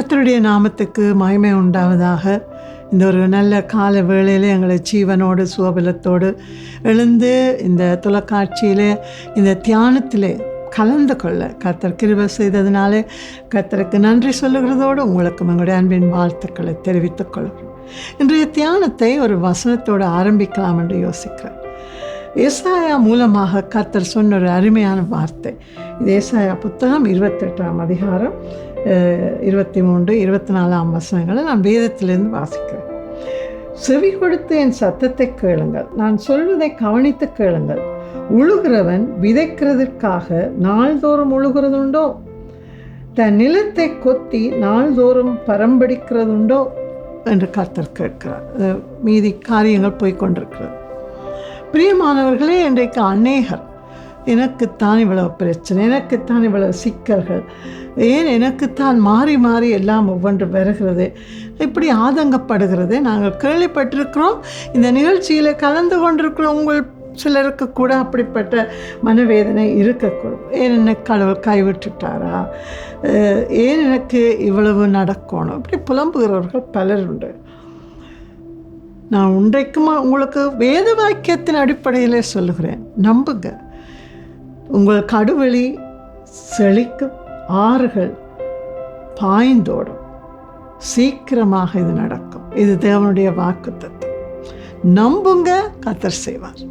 கத்தருடைய நாமத்துக்கு மகிமை உண்டாவதாக. இந்த ஒரு நல்ல கால வேளையில் எங்களை ஜீவனோடு சுவபலத்தோடு எழுந்து இந்த தொலைக்காட்சியில் இந்த தியானத்திலே கலந்து கொள்ள கத்தர் கிருப செய்ததுனாலே கத்தருக்கு நன்றி சொல்லுகிறதோடு உங்களுக்கும் எங்களுடைய அன்பின் வாழ்த்துக்களை தெரிவித்துக் கொள்கிறோம். இன்றைய தியானத்தை ஒரு வசனத்தோடு ஆரம்பிக்கலாம் என்று யோசிக்கிறேன். ஏசாயா மூலமாக கத்தர் சொன்ன ஒரு அருமையான வார்த்தை. இது ஏசாயா புத்தகம் இருபத்தெட்டாம் அதிகாரம் இருபத்தி மூன்று இருபத்தி நாலாம் வசனங்களை நான் வேதத்திலிருந்து வாசிக்கிறேன். செவி கொடுத்து என் சத்தத்தை கேளுங்கள். நான் சொல்வதை கவனித்து கேளுங்கள். உழுகிறவன் விதைக்கிறதற்காக நாள்தோறும் உழுகிறதுண்டோ? தன் நிலத்தை கொத்தி நாள்தோறும் பரம்படிக்கிறதுண்டோ என்று கர்த்தர் கேட்கிறார். மீதி காரியங்கள் போய்கொண்டிருக்கிறது பிரியமானவர்களே இன்றைக்கு அநேகர் எனக்குத்தான் இவ்வளவு பிரச்சனை எனக்குத்தான் இவ்வளவு சிக்கல்கள். ஏன் எனக்குத்தான் மாறி மாறி எல்லாம் ஒவ்வொன்று வருகிறது? இப்படி ஆதங்கப்படுகிறது நாங்கள் கேள்விப்பட்டிருக்கிறோம். இந்த நிகழ்ச்சியில் கலந்து கொண்டிருக்கிற உங்கள் சிலருக்கு கூட அப்படிப்பட்ட மனவேதனை இருக்கக்கூடும். ஏன் என்னை கடவுள் கைவிட்டுட்டாரா? ஏன் எனக்கு இவ்வளவு நடக்கணும்? இப்படி புலம்புகிறவர்கள் பலர் உண்டு. நான் உண்டைக்குமா உங்களுக்கு வேத வாக்கியத்தின் அடிப்படையிலே சொல்லுகிறேன். நம்புங்க. உங்கள் கடுவெளி செழிக்கும் ஆறுகள் பாய்ந்தோடும் சீக்கிரமாக இது நடக்கும். இது தேவனுடைய வாக்கு நம்புங்க கத்தர் செய்வார்.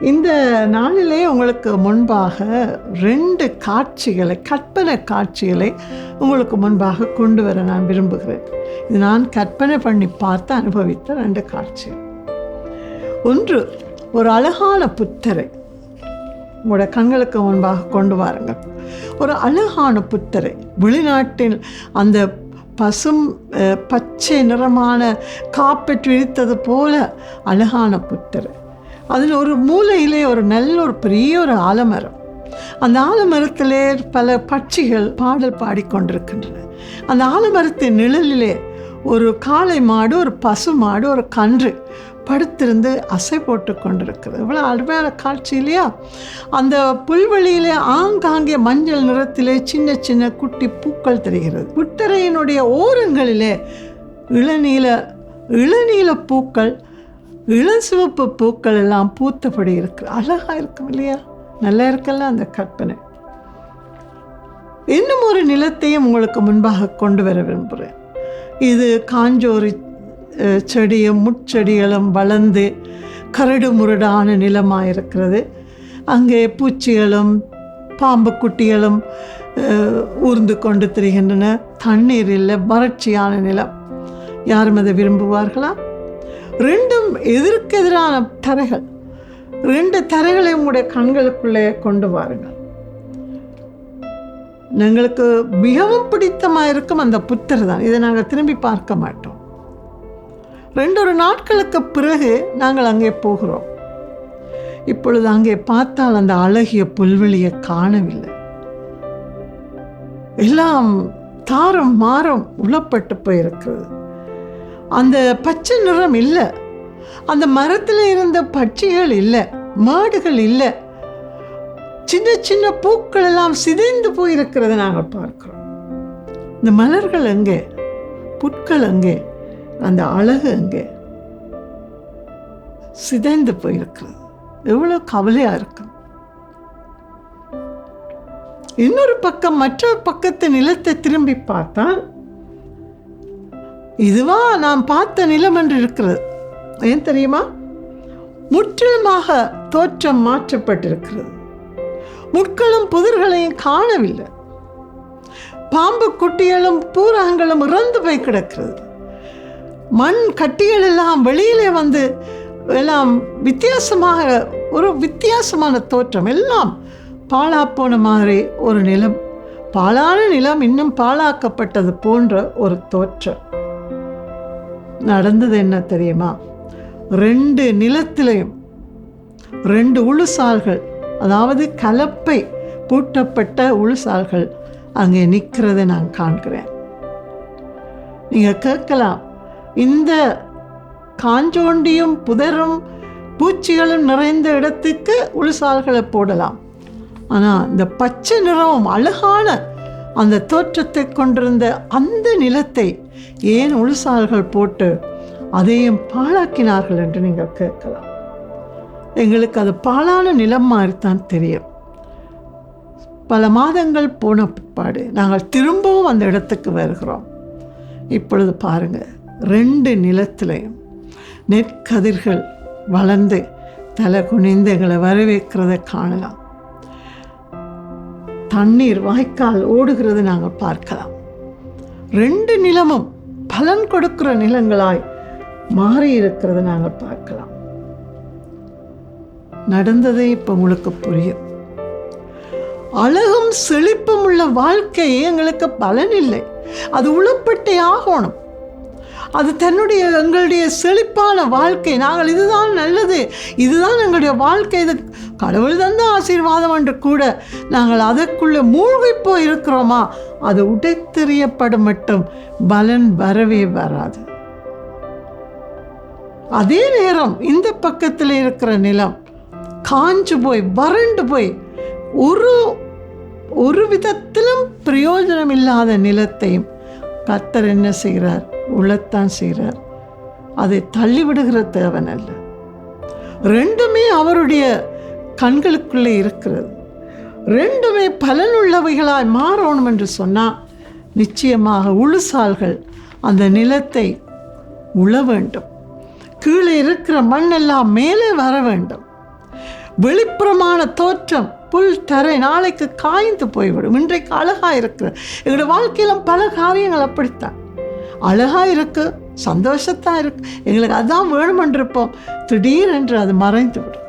இந்த நாளிலே உங்களுக்கு முன்பாக ரெண்டு காட்சிகளை கற்பனை காட்சிகளை உங்களுக்கு முன்பாக கொண்டு வர நான் விரும்புகிறேன். இது நான் கற்பனை பண்ணி பார்த்து அனுபவித்த ரெண்டு காட்சி ஒன்று ஒரு அழகான புத்தரை. உங்களோட கண்களுக்கு முன்பாக கொண்டு வாருங்கள். ஒரு அழகான புத்தரை. வெளிநாட்டில் அந்த பசும் பச்சை நிறமான காப்பெட் விரித்தது போல அழகான புத்தரை. அதில் ஒரு மூலையிலே ஒரு நல்ல ஒரு பெரிய ஒரு ஆலமரம். அந்த ஆலமரத்திலே பல பட்சிகள் பாடல் பாடிக்கொண்டிருக்கின்றன அந்த ஆலமரத்தின் நிழலிலே ஒரு காளை மாடு ஒரு பசு மாடு ஒரு கன்று படுத்திருந்து அசை போட்டு கொண்டிருக்கிறது. இவ்வளோ அருமையான காட்சி இல்லையா? அந்த புல்வெளியிலே ஆங்காங்கே மஞ்சள் நிறத்திலே சின்ன சின்ன குட்டி பூக்கள் தெரிகிறது. புத்தரையினுடைய ஓரங்களிலே இளநீல இளநீல பூக்கள் இளசிவப்பு பூக்கள் எல்லாம் பூத்தபடி இருக்கு. அழகாக இருக்கும் இல்லையா? நல்லா இருக்கல்ல அந்த கற்பனை. இன்னும் ஒரு நிலத்தையும் உங்களுக்கு முன்பாக கொண்டு வர விரும்புகிறேன் இது காஞ்சோரி செடியும் முட்செடிகளும் வளர்ந்து கரடு முரடான நிலமாக இருக்கிறது அங்கே பூச்சிகளும் பாம்பு குட்டிகளும் ஊர்ந்து கொண்டு திரிகின்றன. தண்ணீர் இல்லை வறட்சியான நிலம். யாரும் அதை விரும்புவார்களா? ரெண்டும் எதிர்க்கெதிரான தரைகள். ரெண்டு தரைகளை உங்களுடைய கண்களுக்குள்ளே கொண்டு வாருங்கள். எங்களுக்கு மிகவும் பிடித்தமாக இருக்கும் அந்த புத்தர் தான். இதை நாங்கள் திரும்பி பார்க்க மாட்டோம். ரெண்டொரு நாட்களுக்கு பிறகு நாங்கள் அங்கே போகிறோம். இப்பொழுது அங்கே பார்த்தால் அந்த அழகிய புல்வெளியை காணவில்லை. எல்லாம் தாரம் மாறம் உளப்பட்டு போயிருக்கிறது. அந்த பச்சை நிறம் இல்லை. அந்த மரத்தில் இருந்த பட்சிகள் இல்லை. மாடுகள் இல்லை. சின்ன சின்ன பூக்கள் எல்லாம் சிதைந்து போயிருக்கிறத நாங்கள் பார்க்குறோம். இந்த மலர்கள் எங்கே? புட்கள் எங்கே? அந்த அழகு அங்கே. சிதைந்து போயிருக்கிறது எவ்வளோ கவலையாக இருக்கும். இன்னொரு பக்கம் மற்றொரு பக்கத்து நிலத்தை திரும்பி பார்த்தால் இதுவா நாம் பார்த்த நிலம் என்று இருக்கிறது. ஏன் தெரியுமா? முற்றிலுமாக தோற்றம் மாற்றப்பட்டிருக்கிறது. முட்களும் புதிர்களையும் காணவில்லை. பாம்பு குட்டிகளும் பூரகங்களும் இறந்து போய் கிடக்கிறது. மண் கட்டிகள் எல்லாம் வெளியிலே வந்து எல்லாம் வித்தியாசமாக ஒரு வித்தியாசமான தோற்றம். எல்லாம் பாழாப்போன மாதிரி ஒரு நிலம். பாழான நிலம் இன்னும் பாழாக்கப்பட்டது போன்ற ஒரு தோற்றம். நடந்தது என்ன தெரியுமா? ரெண்டு நிலத்திலையும் ரெண்டு உளுசால்கள் அதாவது கலப்பை பூட்டப்பட்ட உளுசால்கள் அங்கே நிற்கிறதை நான் காண்கிறேன். நீங்கள் கேட்கலாம் இந்த காஞ்சோண்டியும் புதரும் பூச்சிகளும் நிறைந்த இடத்துக்கு உளுசால்களை போடலாம். ஆனால் இந்த பச்சை நிறமும் அழகான அந்த தோற்றத்தை கொண்டிருந்த அந்த நிலத்தை ஏன் உளுசால்கள் போட்டு அதையும் பாழாக்கினார்கள் என்று நீங்கள் கேட்கலாம். எங்களுக்கு அது பாழான நிலம் மாதிரித்தான் தெரியும். பல மாதங்கள் போன பிற்பாடு நாங்கள் திரும்பவும் அந்த இடத்துக்கு வருகிறோம். இப்பொழுது பாருங்கள் ரெண்டு நிலத்திலையும் நெற்கதிர்கள் வளர்ந்து தலை குனிந்தங்களை வரவேற்கிறத காணலாம். தண்ணீர் வாய்க்கால் ஓடுகிறது நாங்கள் பார்க்கலாம். ரெண்டு நிலமும் பலன் கொடுக்கிற நிலங்களாய் மாறி இருக்கிறத நாங்கள் பார்க்கலாம். நடந்ததே இப்போ உங்களுக்கு புரியும். அழகும் செழிப்பும் உள்ள வாழ்க்கை எங்களுக்கு பலன் இல்லை. அது உளப்பட்டே ஆகணும். அது தன்னுடைய எங்களுடைய செழிப்பான வாழ்க்கை. நாங்கள் இதுதான் நல்லது. இதுதான் எங்களுடைய வாழ்க்கை. இது கடவுள் தந்த ஆசீர்வாதம் என்று கூட நாங்கள் அதற்குள்ளே மூழ்கி போய் இருக்கிறோமா அது உடைத்தெறியப்படும் மட்டும் பலன் வரவே வராது. அதே நேரம் இந்த பக்கத்தில் இருக்கிற நிலம் காஞ்சு போய் வறண்டு போய் ஒரு ஒரு விதத்திலும் பிரயோஜனம் இல்லாத நிலத்தையும் கத்தர் என்ன செய்கிறார்? உழத்தான் செய்கிறார். அதை தள்ளிவிடுகிற தேவன் அல்ல. ரெண்டுமே அவருடைய கண்களுக்குள்ளே இருக்கிறது. ரெண்டுமே பலனுள்ளவைகளாய் மாறணும் என்று சொன்னால் நிச்சயமாக உழுசால்கள் அந்த நிலத்தை உழ வேண்டும். கீழே இருக்கிற மண்ணெல்லாம் மேலே வர வேண்டும். வெளிப்புறமான தோற்றம் புல் தரை நாளைக்கு காய்ந்து போய்விடும். இன்றைக்கு அழகாக இருக்கிற எங்களுடைய வாழ்க்கையிலும் பல காரியங்கள் அப்படித்தான். அழகாக இருக்கு சந்தோஷத்தான் இருக்கு. எங்களுக்கு அதான் வேணுமென்றிருப்போம். திடீரென்று அது மறைந்து விடும்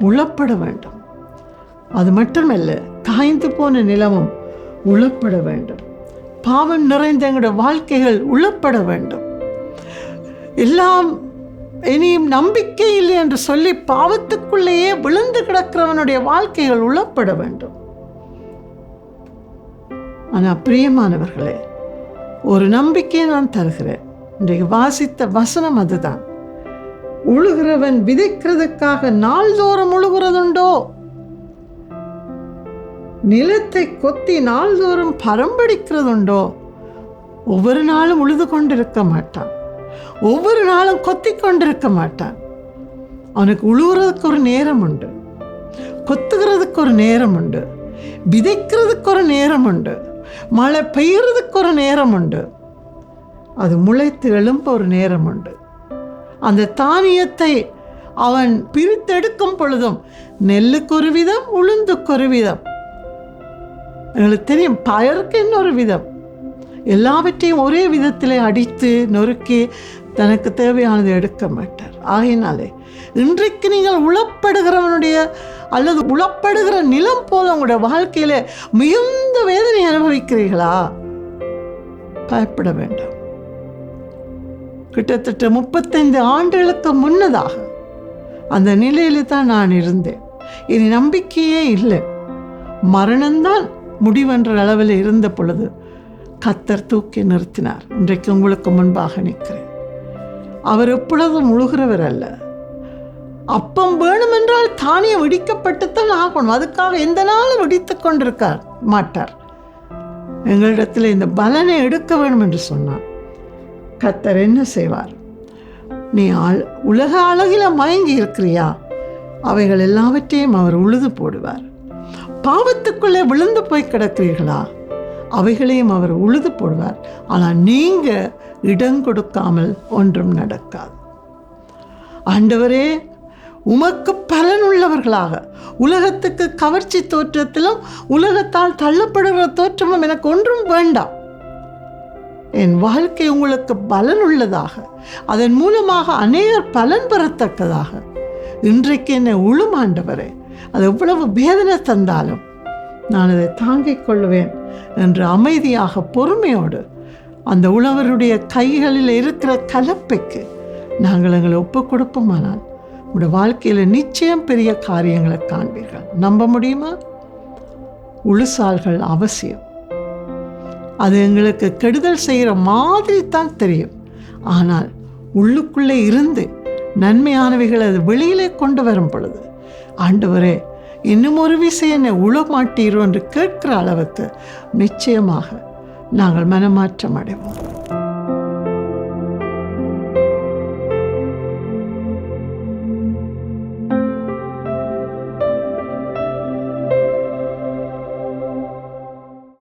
உழப்பட வேண்டும். அது மட்டுமல்ல காய்ந்து போன நிலமும் உழப்பட வேண்டும். பாவம் நிறைந்த எங்களுடைய வாழ்க்கைகள் உழப்பட வேண்டும். எல்லாம் இனியும் நம்பிக்கை இல்லை என்று சொல்லி பாவத்துக்குள்ளேயே விழுந்து கிடக்கிறவனுடைய வாழ்க்கைகள் உழப்பட வேண்டும். ஆனால் பிரியமானவர்களே ஒரு நம்பிக்கையை நான் தருகிறேன். இன்றைக்கு வாசித்த வசனம் அதுதான். உழுகிறவன் விதைக்கிறதுக்காக நாள்தோறும் உழுகிறதுண்டோ? நிலத்தை கொத்தி நாள்தோறும் பரம்படிக்கிறதுண்டோ ஒவ்வொரு நாளும் உழுது கொண்டிருக்க மாட்டான். ஒவ்வொரு நாளும் கொத்தி கொண்டிருக்க மாட்டான். அவனுக்கு உழுவுறதுக்கு ஒரு நேரம் உண்டு. கொத்துகிறதுக்கு ஒரு நேரம் உண்டு. விதைக்கிறதுக்கு ஒரு நேரம் உண்டு. மழை பெய்யறதுக்கு ஒரு நேரம் உண்டு. அது முளைத்து எழும்ப ஒரு நேரம் உண்டு. அந்த தானியத்தை அவன் பிரித்தெடுக்கும் பொழுதும் நெல்லுக்கு ஒரு விதம் உளுந்துக்கு ஒரு விதம். எங்களுக்கு தெரியும் பயருக்கு இன்னொரு விதம். எல்லாவற்றையும் ஒரே விதத்திலே அடித்து நொறுக்கி தனக்கு தேவையானது எடுக்க மாட்டார். ஆகையினாலே இன்றைக்கு நீங்கள் உளப்படுகிறவனுடைய அல்லது உளப்படுகிற நிலம் போல உங்களுடைய வாழ்க்கையில மிகுந்த வேதனை அனுபவிக்கிறீர்களா? பயப்பட வேண்டாம். கிட்டத்தட்ட முப்பத்தைந்து ஆண்டுகளுக்கு முன்னதாக அந்த நிலையில தான் நான் இருந்தேன். இனி நம்பிக்கையே இல்லை. மரணம்தான் முடிவென்ற அளவில் இருந்த பொழுது கத்தர் தூக்கி நிறுத்தினார். இன்றைக்கு உங்களுக்கு முன்பாக நிற்கிறேன். அவர் எப்பொழுதும் முழுகிறவர் அல்ல. அப்பம் வேணுமென்றால் தானியம் வெடிக்கப்பட்டுத்தான் ஆகணும். அதுக்காக எந்த நாளும் வெடித்து கொண்டிருக்கார் மாட்டார். எங்களிடத்தில் இந்த பலனை எடுக்க வேண்டும் என்று சொன்னார். கத்தர் என்ன செய்வார்? நீ ஆள் உலக அழகில் மயங்கி இருக்கிறியா? அவைகள் எல்லாவற்றையும் அவர் உழுது போடுவார். பாவத்துக்குள்ளே விழுந்து போய் கிடக்கிறீர்களா? அவைகளையும் அவர் உழுது போடுவார். ஆனால் நீங்கள் இடம் கொடுக்காமல் ஒன்றும் நடக்காது. ஆண்டவரே உமக்கு பலனுள்ளவர்களாக. உலகத்துக்கு கவர்ச்சி தோற்றத்திலும் உலகத்தால் தள்ளப்படுகிற தோற்றமும் எனக்கு ஒன்றும் வேண்டாம். என் வாழ்க்கை உங்களுக்கு பலனுள்ளதாக. அதன் மூலமாக அநேகர் பலன் பெறத்தக்கதாக. இன்றைக்கு என்னை உளுமாண்டவரே அது எவ்வளவு வேதனை தந்தாலும் நான் அதை தாங்கிக் கொள்வேன் என்று அமைதியாக பொறுமையோடு அந்த உழவருடைய கைகளில் இருக்கிற கலப்பைக்கு நாங்கள் எங்களை ஒப்பு கொடுப்போமானால் உங்களுடைய வாழ்க்கையில் நிச்சயம் பெரிய காரியங்களை காண்பீர்கள். நம்ப முடியுமா? உழுசால்கள் அவசியம். அது எங்களுக்கு கெடுதல் செய்கிற மாதிரி தான் தெரியும். ஆனால் உள்ளுக்குள்ளே இருந்து நன்மையானவைகளை அது வெளியிலே கொண்டு வரும் பொழுது ஆண்டவரே இன்னும் ஒரு விசை என்னை உள மாட்டீரோ என்று கேட்கிற அளவுக்கு நிச்சயமாக நாங்கள் மனமாற்றம் அடைவோம்.